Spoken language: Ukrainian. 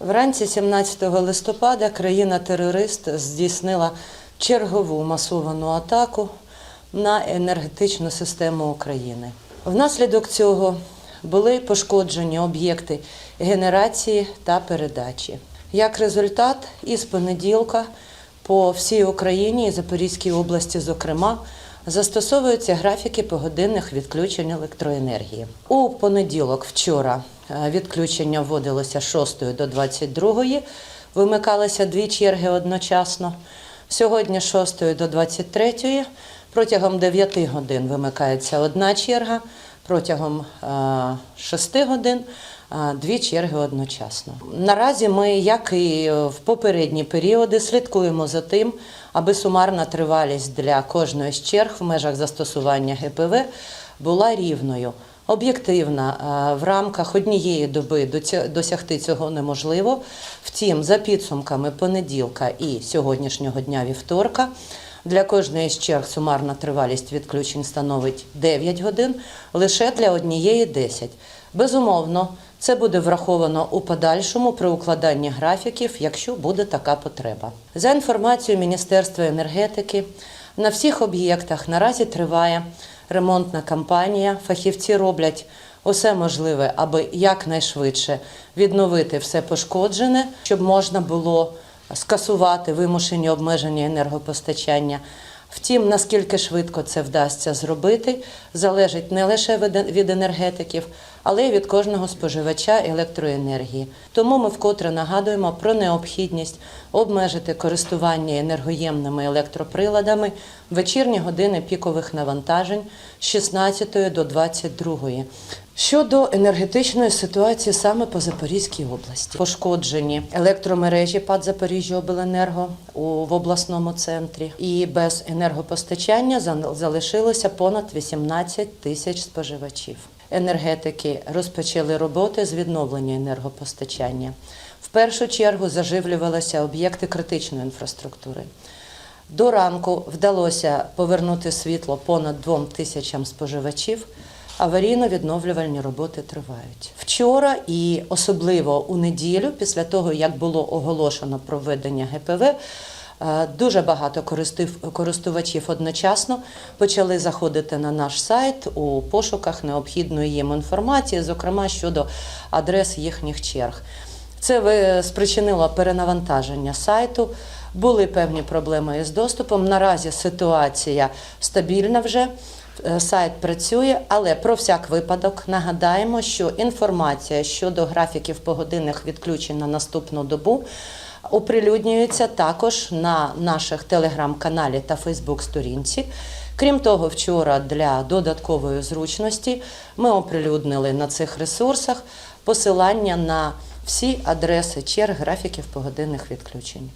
Вранці 17 листопада країна-терорист здійснила чергову масовану атаку на енергетичну систему України. Внаслідок цього були пошкоджені об'єкти генерації та передачі. Як результат, із понеділка по всій Україні і Запорізькій області, зокрема, застосовуються графіки погодинних відключень електроенергії. У понеділок, вчора, е, відключення вводилося з 6 до 22, вимикалися дві черги одночасно. Сьогодні з 6 до 23 протягом 9 годин вимикається одна черга, протягом е, 6 годин е, дві черги одночасно. Наразі ми, як і в попередні періоди, слідкуємо за тим, аби сумарна тривалість для кожної з черг в межах застосування ГПВ була рівною. Об'єктивна е, в рамках однієї доби досягти цього неможливо. Втім, за підсумками понеділка і сьогоднішнього дня вівторка для кожної з черг сумарна тривалість відключень становить 9 годин, лише для однієї 10. Безумовно, це буде враховано у подальшому при укладанні графіків, якщо буде така потреба. За інформацією Міністерства енергетики, на всіх об'єктах наразі триває ремонтна кампанія. Фахівці роблять усе можливе, аби якнайшвидше відновити все пошкоджене, щоб можна було скасувати вимушені обмеження енергопостачання. Втім, наскільки швидко це вдасться зробити, залежить не лише від- енергетиків, але й від кожного споживача електроенергії. Тому ми вкотре нагадуємо про необхідність обмежити користування енергоємними електроприладами в вечірні години пікових навантажень з 16 до 22. Щодо енергетичної ситуації саме по Запорізькій області, пошкоджені електромережі ПАД Запоріжжяобленерго у в обласному центрі, і без енергопостачання залишилося понад 18 тисяч споживачів. Енергетики розпочали роботи з відновлення енергопостачання. В першу чергу заживлювалися об'єкти критичної інфраструктури. До ранку вдалося повернути світло понад двом тисячам споживачів. Аварійно-відновлювальні роботи тривають. Вчора і особливо у неділю, після того як було оголошено про введення ГПВ, е, дуже багато користувачів одночасно почали заходити на наш сайт у пошуках необхідної їм інформації, зокрема щодо адрес їхніх черг. Це спричинило перенавантаження сайту. Були певні проблеми із доступом. Наразі ситуація стабільна вже. Е, Сайт працює, але про всяк випадок нагадаємо, що інформація щодо графіків погодинних відключень на наступну добу оприлюднюється також на наших телеграм-каналі та Фейсбук-сторінці. Крім того, вчора для додаткової зручності ми оприлюднили на цих ресурсах посилання на всі адреси черг графіків погодинних відключень.